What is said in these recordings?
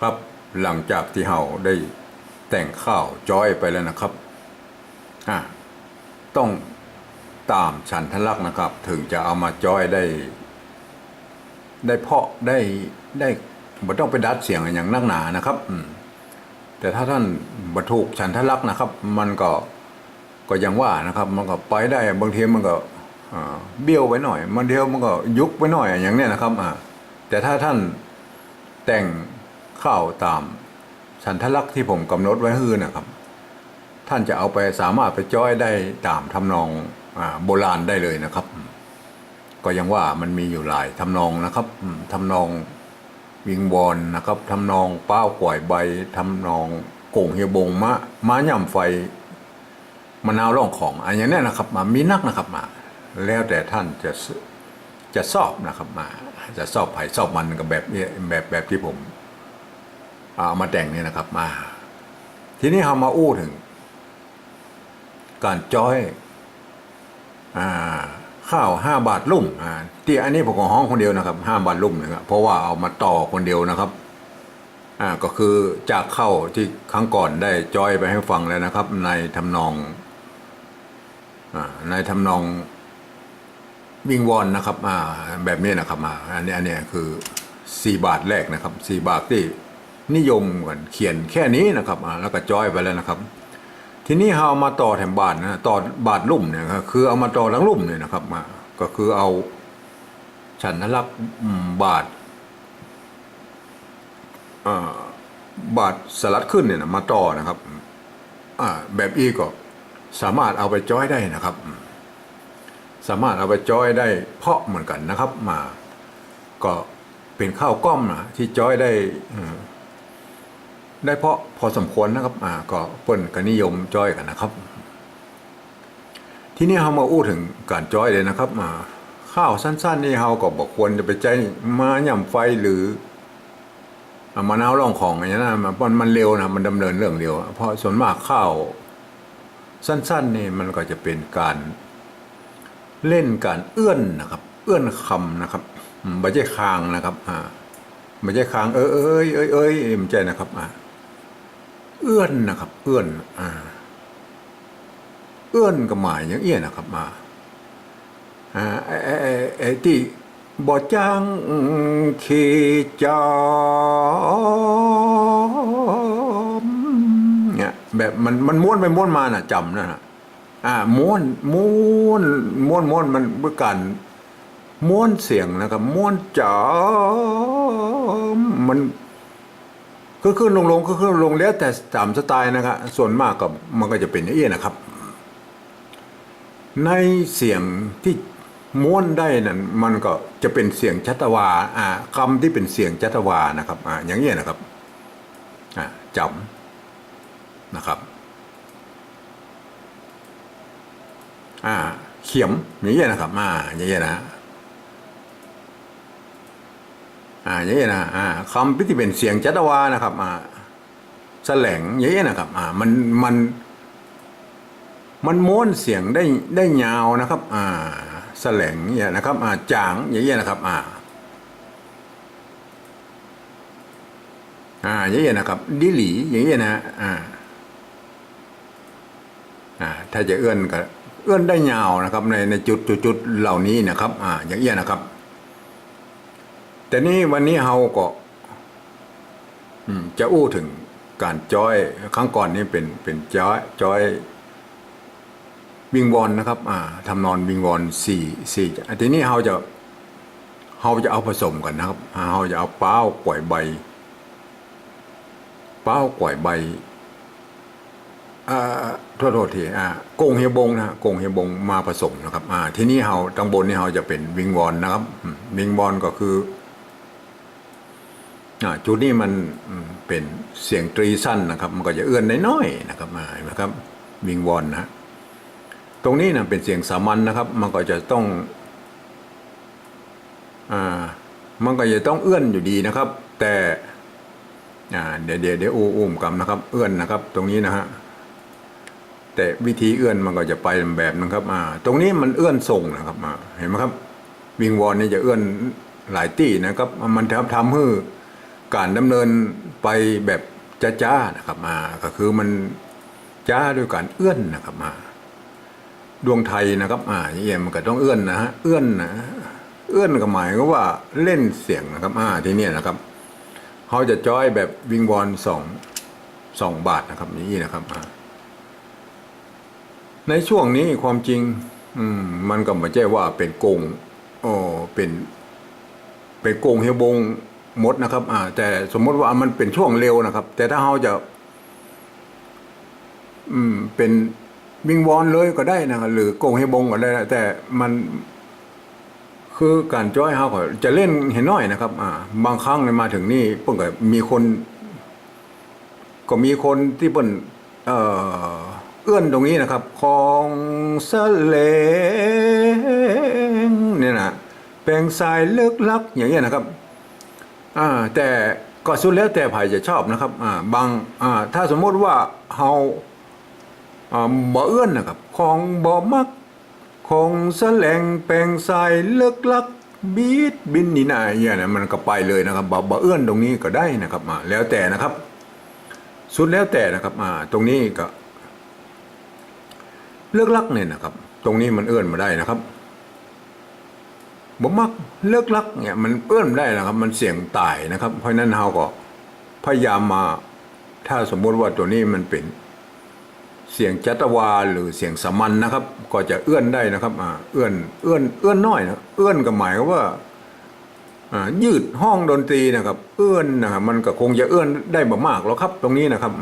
ครับ หลังจากที่เฮาได้แต่งข้าวจ้อยไปแล้วนะครับอะต้องตามฉันทลักษ์นะครับ ถึงจะเอามาจ้อยได้ ได้เพาะได้ได้บ่ต้องไปดัดเสียงอย่างนักหนานะครับ อืมแต่ถ้าท่านบรรทุกฉันทลักษ์นะครับ มันก็ก็ยังว่านะครับ มันก็ไปได้บางทีมันก็เบี้ยวไปหน่อยมันเดียวมันก็ยุบไปหน่อยอย่างนี้นะครับแต่ถ้าท่านแต่ง ข้าตามฉันทลักษณ์ที่ผมกำหนดไว้ฮือนะครับ ท่านจะเอาไปสามารถไปจ้อยได้ตามทำนองอโบราณได้เลยนะครับ ก็ยังว่ามันมีอยู่หลายทำนองนะครับอืมทำนองวิงวอนนะครับทำนองเป้าก่อยใบทำนองโก่งเฮียบงมะม้าย่ำไฟมะนาวร่องของอันอย่างเนี้ยนะครับ มามีนักนะครับมา แล้วแต่ท่านจะจะสอบนะครับมา จะสอบไผ่สอบมันกับแบบนี้แบบแบบที่ผม เอามาแต่งเนี่ยนะครับมา ทีนี้เรามาอู้ถึง การจ้อยอข้าวห้าบาทลุ่มที่อันนี้ผมของห้องคนเดียวนะครับห้าบาทลุ่มนะครับเพราะว่าเอามาต่อคนเดียวนะครับอ่าก็คือจากเข้าที่ครั้งก่อนได้จอยไปให้ฟังแล้วนะครับ ในทำนองอในทำนองวิงวอนนะครับอ่าแบบนี้นะครับอ่าอันนี้อันนี้คือสี่บาทแรกนะครับสี่บาทที่ นิยมกันเขียนแค่นี้นะครับอ่าแล้วก็จอยไปแล้วนะครับ ทีนี้เอามาต่อแถมบาทนะต่อบาทลุ่มเนี่ยครับคือเอามาต่อทั้งลุ่มเนี่ยนะครับมาก็คือเอาฉันทลักบาทอ่าบาทสลัดขึ้นเนี่ยนะมาต่อนะครับอ่าแบบอีก็สามารถเอาไปจอยได้นะครับ สามารถเอาไปจอยได้เพาะเหมือนกันนะครับ มาก็เป็นข้าวกล้อมนะที่จอยได้อื ได้เพราะพอสมควรนะครับอ่าก็เปิ้นก็นิยมจ้อยกันนะครับ ที่นี่เรามาอู้ถึงการจ้อยเลยนะครับอ่าข้าวสั้น ๆ นี่เราก็บอกควรจะไปใจมาย่ำไฟหรืออ่ามะนาวร่องของอย่างนั้นะมันมันเร็วนะมันดำเนินเรื่องเร็ว เพราะส่วนมากข้าวสั้นๆนี่มันก็จะเป็นการเล่นการเอื้อนนะครับ เอื้อนคำนะครับไม่ใช่คางนะครับอ่าไม่ใช่คางเอ้ยเอ้ยเอ้ยเอ้ยไม่ใช่นะครับอ่า เอื้อนนะครับ เอื้อนอ่าเอื้อนก็หมายอย่างเอี้ยนะครับมาอ่าไอ้ไอ้ไอ้ไอ้ที่บ่จ้างขีจอมเนี่ยแบบมันมันม้วนไปม้วนมาน่ะจำนะฮะอ่าม้วนม้วนม้วนม้วนมันเพื่อการม้วนเสียงนะครับม้วนจอมมัน ก็ขึ้นลงลงก็ขึ้นลงแล้วแต่ตามสไตล์นะครับส่วนมากก็มันก็จะเป็นอย่างนี้นะครับ ในเสียงที่ม้วนได้นั่นมันก็จะเป็นเสียงชัตวาอ่าคำที่เป็นเสียงชัตวานะครับอ่าอย่างนี้ยนะครับอ่าจำนะครับอ่าเขียมอย่างนี้ยนะครับอ่าอย่างนี้ยนะ อ่าอย่างนี้นะอ่าคำที่เป็นเสียงจัตวานะครับอ่าแสลงอย่างนี้นะครับอ่ามันมัน มันม้วนเสียงได้ได้ยาวนะครับอ่าแสลงเนี่ยนะครับอ่าจางอย่างนี้นะครับอ่าอ่าอย่างนี้นะครับ ดิหลีอย่างนี้นะอ่าอ่าถ้าจะเอื้อนก็เอื้อนได้ยาวนะครับในในจุดจุดจุดเหล่านี้นะครับอ่าอย่างนี้นะครับ แต่นี่วันนี้เราก็จะอู้ถึงการจอย ครั้งก่อนนี่เป็นเป็นจอยจอยวิงวอนนะครับ อ่าทำนอนวิงวอนสี่สี่ทีนี้เราจะเราจะเอาผสมกันนะครับเราจะเอาเป้าปล่อยใบ เป้าปล่อยใบอ่าโทษโทษทีอ่าโกงเฮบงนะโกงเฮบงมาผสมนะครับ อ่า ทีนี้เราตังบนนี่เราจะเป็นวิงวอนนะครับ วิงวอนก็คือ จุดนี้มันเป็นเสียงตรีสั้นนะครับ มันก็จะเอื้อนน้อยๆนะครับเห็นไหมครับวิงวอนนะตรงนี้นะเป็นเสียงสามัญนะครับ มันก็จะต้องอ่ามันก็จะต้องเอื้อนอยู่ดีนะครับ แต่อ่าเดี๋ยวเดี๋ยวเดี๋ยวอู้อุ้มกันนะครับ เอื้อนนะครับ ตรงนี้นะฮะแต่วิธีเอื้อนมันก็จะไปแบบนะครับอ่าตรงนี้มันเอื้อนส่งนะครับอ่าเห็นไหมครับ วิงวอนนี่จะเอื้อนหลายตี้นะครับ มันทำทำให้ การดำเนินไปแบบจ้าๆนะครับมาก็คือมันจ้าด้วยการเอื้อนนะครับมา ดวงไทยนะครับอ่าย่างเงี้ยมันก็ต้องเอื้อนนะฮะเอื้อนนะเอื้อนก็หมายก็ว่าเล่นเสียงนะครับอ่าที่นี่นะครับเขาจะจ้อยแบบวิงวอนสองสองบาทนะครับนี่นะครับอ่าในช่วงนี้ความจริง อืม มันก็ไม่ใช่ว่าเป็นโกงอ๋อเป็น เป็นโกงเฮียบง หมดนะครับ อ่า แต่สมมติว่ามันเป็นช่วงเร็วนะครับ แต่ถ้าเขาจะ อืม เป็นวิงวอนเลยก็ได้นะครับหรือโกงเฮียบงก็ได้นะแต่มันคือการจ้อยเขาก็จะเล่นเห็นน้อยนะครับ อ่า บางครั้งเนี่ยมาถึงนี่เพิ่งก็มีคน ก็มีคนที่เปิ้นเอ่อเอื้อนตรงนี้นะครับ ของเสลงเนี่ยนะแปลงสายเลิกลัก อย่างเงี้ยนะครับ อ่าแต่ก็สุดแล้วแต่ไผจะชอบนะครับอ่าบางอ่าถ้าสมมติว่าเฮาอ่าบ่เอื้อนนะครับ ของบ่มักของแสลงแปลงสายเลิกลักบีดบินนี่นะอย่างนี้มันก็ไปเลยนะครับบ่บ่เอื้อนตรงนี้ก็ได้นะครับอ่าแล้วแต่นะครับ สุดแล้วแต่นะครับอ่าตรงนี้ก็ เลิกลักเนี่ยนะครับ ตรงนี้มันเอื้อนมาได้นะครับ บ่มักเลิกลักเนี่ยมันเอื้อนได้นะครับ มันเสี่ยงตายนะครับ เพราะนั้นเราก็พยายามมา ถ้าสมมุติว่าตัวนี้มันเป็นเสียงจัตวาหรือเสียงสมัญนะครับ ก็จะเอื้อนได้นะครับอ่าเอื้อนเอื้อนเอื้อนน้อยนะเอื้อนก็หมายว่าอ่ายืดห้องดนตรีนะครับ เอื้อนนะครับมันก็คงจะเอื้อนได้บ่มากหรอกครับ ตรงนี้นะครับ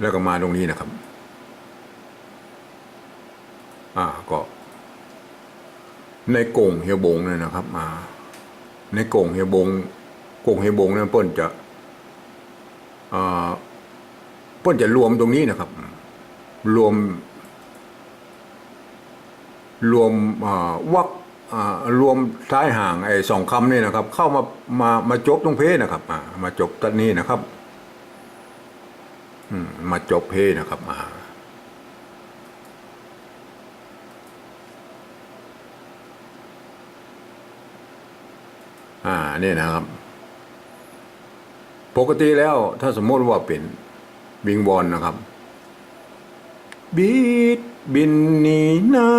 แล้วก็มาตรงนี้นะครับ อ่าก็ ในกงเฮียบงเนี่ยนะครับอ่าในกงเฮียบงกงเฮียบงเนี่ยเปิ้นจะอ่าเปิ้นจะรวมตรงนี้นะครับ รวม รวมอ่าวักอ่ารวมท้ายห่างไอ้สองคำนี่นะครับ เข้ามามามาจบตรงเพนะครับอ่ามาจบตันนี้นะครับอืมมาจบเพนะครับอ่า อ่านี่นะครับ ปกติแล้วถ้าสมมติว่าเป็นบิงบอลนะครับบีดบินนีหน้า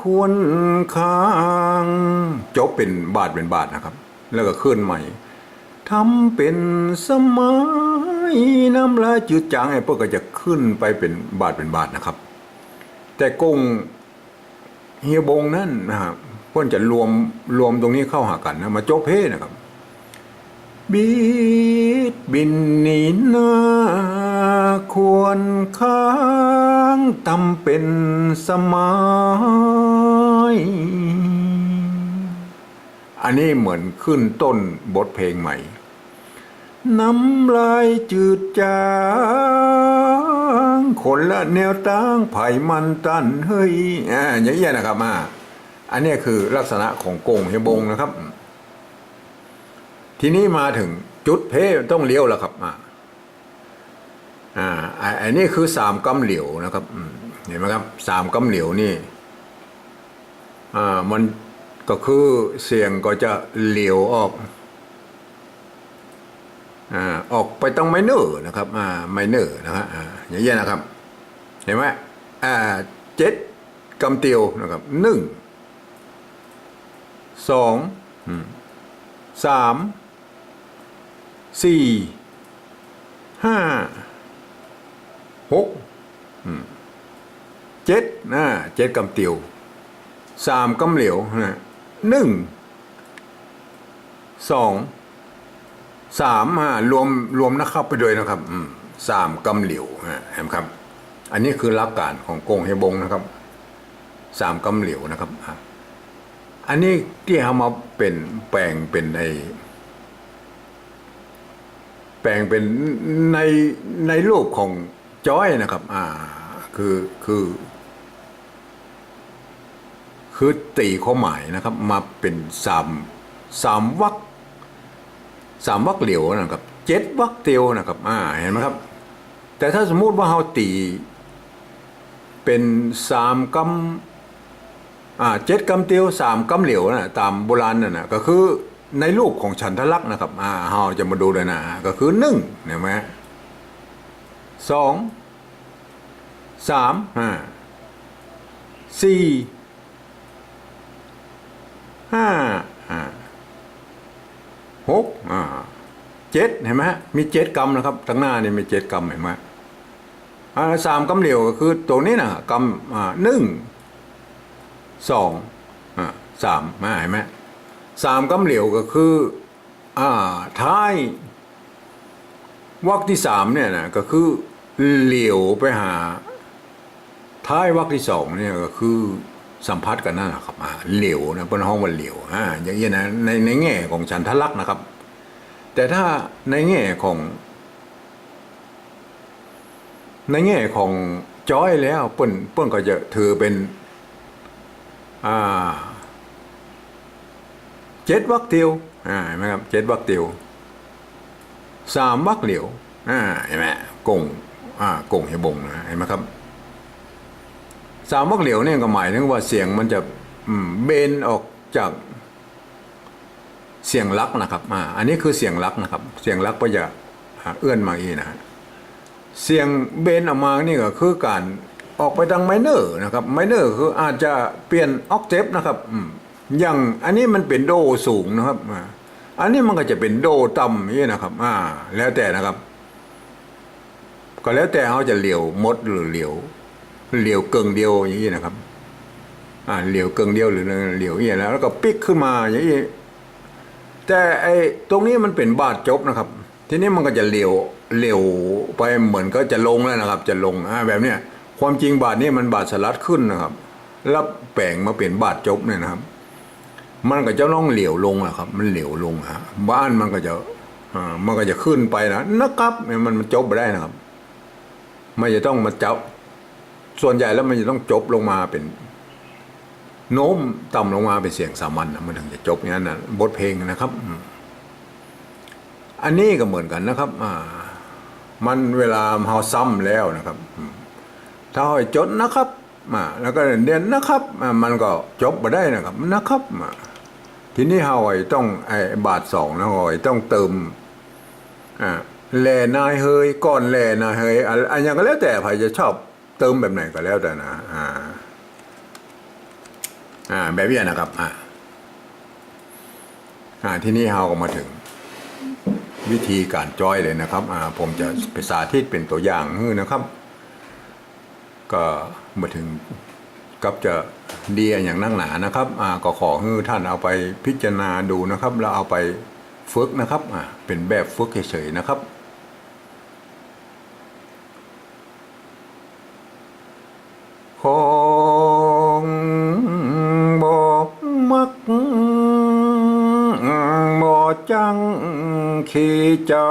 ควรค้างจบเป็นบาทเป็นบาทนะครับ แล้วก็ขึ้นใหม่ทำเป็นสมัยน้ำลายจืดจางไอ้พวกก็จะขึ้นไปเป็นบาทเป็นบาทนะครับ แต่กงเฮียบงนั่นนะครับ เพื่อนจะรวมรวมตรงนี้เข้าหากันนะมาโจกเพนะครับบีดบินนีนาควรค้างตำเป็นสมัยอันนี้เหมือนขึ้นต้นบทเพลงใหม่ น้ำลายจืดจางคนละแนวตั้งไผ่มันตันเฮ้ยอ่าอย่างเงี้ยนะครับมา อันนี้คือลักษณะของโกงเฮบงนะครับ ทีนี้มาถึงจุดเพต้องเลี้ยวแล้วครับอ่าอ่าอันนี้คือสามกำเหลียวนะครับเห็นไหมครับสามกำเหลียวนี่อ่ามันก็คือเสียงก็จะเหลียวออกอ่าออกไปต้องไมเนอร์นะครับอ่าไมเนอร์นะครับอ่าอย่างเงี้ยนะครับ เห็นไหมอ่าเจ็ดกำเตียวนะครับหนึ่ง สองสามสี่ห้าหกเจ็ดนะเจ็ดกำเตียวสามกำเหลียวนะหนึ่งสองสามฮะรวมรวมนะครับไปด้วยนะครับสามกำเหลียวฮะเห็นไหมครับ อันนี้คือหลักการของกงเฮบงนะครับสามกำเหลียวนะครับ อันนี้ที่เอามาเป็นแปลงเป็นไอแปลงเป็นในในรูปของจอยนะครับ อ่า คือคือ คือตีความหมายนะครับ มาเป็นสามสามวักสามวักเหลียวนะครับเจ็ดวักเตียวนะครับ อ่า เห็นไหมครับ แต่ถ้าสมมุติว่าเราตี เป็นสามกำ อ่าเจ็ดกำเตียวสามกำเหลียวนะตามโบราณน่ะนะก็คือในรูปของฉันทลักษณ์นะครับอ่าเราจะมาดูเลยนะก็คือหนึ่งเห็นไหมสองสามห้าสี่ห้าหกอ่าเจ็ดเห็นไหมฮะมีเจ็ดกรรมนะครับทั้งหน้านี่มีเจ็ดกรรมเห็นไหมอ่าสามกำเหลวก็คือตัวนี้นะกรรมอ่าหนึ่ง สองอ่าสามมาเห็นไหมสามกำเหลวก็คืออ่าท้ายวรรคที่สามเนี่ยนะก็คือเหลียวไปหา ท้ายวรรคที่สองเนี่ยก็คือสัมพัทธ์กันนั่นแหละครับอ่าเหลวนะเป็นห้องว่าเหลวอ่าอย่างนี้ยนะในในแง่ของฉันทลักษณ์นะครับ แต่ถ้าในแง่ของ ในแง่ของจอยแล้วเปิ้นเปิ้นก็จะถือเป็น เจ็ดวักเตียวเห็นไหมครับเจ็ดวักเตียวสามวักเหลียวเห็นไหมกงกงเฮบงนะเห็นไหมครับสามวักเหลียวเนี่ยก็หมายถึงว่าเสียงมันจะเบนออกจากเสียงลักนะครับอ่าอันนี้คือเสียงลักนะครับ เสียงลักก็จะเอื้อนมาอีนะเสียงเบนออกมานี่ก็คือการ ออกไปทางไมเนอร์นะครับไมเนอร์คืออาจจะเปลี่ยนออกเทปนะครับอย่างอันนี้มันเป็นโดสูงนะครับอันนี้มันก็จะเป็นโดต่ำอย่างนี้นะครับ อ่า แล้วแต่นะครับ ก็แล้วแต่เขาจะเหลียวมดหรือเหลียวเหลียวเกิงเดียวอย่างนี้นะครับ อ่าเหลียวเกิงเดียวหรือเหลียวอย่างนี้แล้วแล้วก็ปิกขึ้นมาอย่างนี้แต่ไอ้ตรงนี้มันเป็นบาดจบนะครับ ทีนี้มันก็จะเหลียวเหลียวไปเหมือนก็จะลงแล้วนะครับ จะลงอ่าแบบเนี้ย ความจริงบาดนี้มันบาดสลัดขึ้นนะครับ แล้วแปลงมาเป็นบาดจบเนี่ยนะครับ มันก็จะต้องเหลียวลงอะครับ มันเหลียวลงฮะบ้านมันก็จะอ่ามันก็จะขึ้นไปนะนะครับเนี่ยมันมันจบไปได้นะครับ มันจะต้องมาจับส่วนใหญ่แล้วมันจะต้องจบลงมาเป็น โน้มต่ำลงมาเป็นเสียงสามัญนะมันถึงจะจบอย่างนั้นนะบทเพลงนะครับ อันนี้ก็เหมือนกันนะครับ อ่า มันเวลาเฮาซ้ำแล้วนะครับ ถ้าเฮาจดนะครับมาแล้วก็เรียนนะครับมันก็จบมาได้นะครับนะครับมาทีนี้เฮาไอ้ต้องไอ้บาทสองนะเฮาไอ้ต้องเติมอ่าแลนายเฮยก้อนแลนายเฮยอะอันอย่างก็แล้วแต่ใครจะชอบเติมแบบไหนก็แล้วแต่นะอ่าอ่าแบบนี้นะครับอ่าอ่าที่นี่เราก็มาถึง วิธีการจอยเลยนะครับอ่าผมจะไปสาธิตเป็นตัวอย่างให้นะครับ ก็มาถึงกับจะเดียอย่างนั่งหนานะครับอ่าก็ขอให้ท่านเอาไปพิจารณาดูนะครับ แล้วเอาไปฝึกนะครับอ่าเป็นแบบฝึกเฉยๆนะครับของบอกมักบ่จังขี้จอ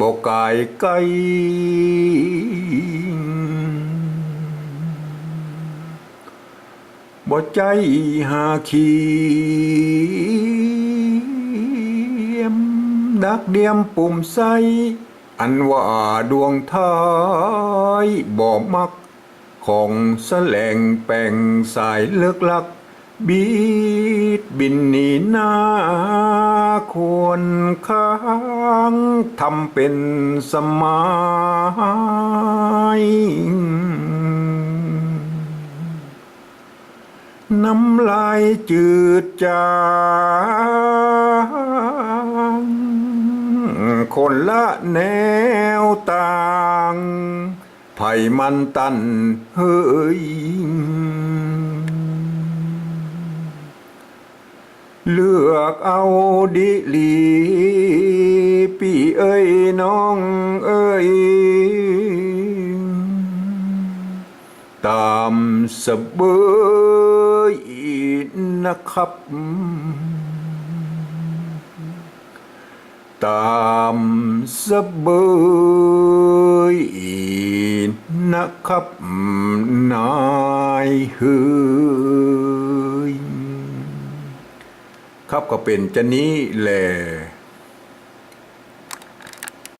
บ่กายไกลบ่ใจหาเขียมดักเดียมปุ่มใสอันว่าดวงท้ายบ่มัก ของแสลงแป่งสายเลิกลัก บีดบินนีนาควรค้างทำเป็นสมัยน้ำลายจืดจางคนละแนวต่าง ไผ่มันตันเฮ้ย เลือกเอาดิลีพี่เอ้ยน้องเอ้ยตามสเบยนะครับ ตามสเบยนะครับนายฮ้ย ครับก็เป็นจะนี้แหละ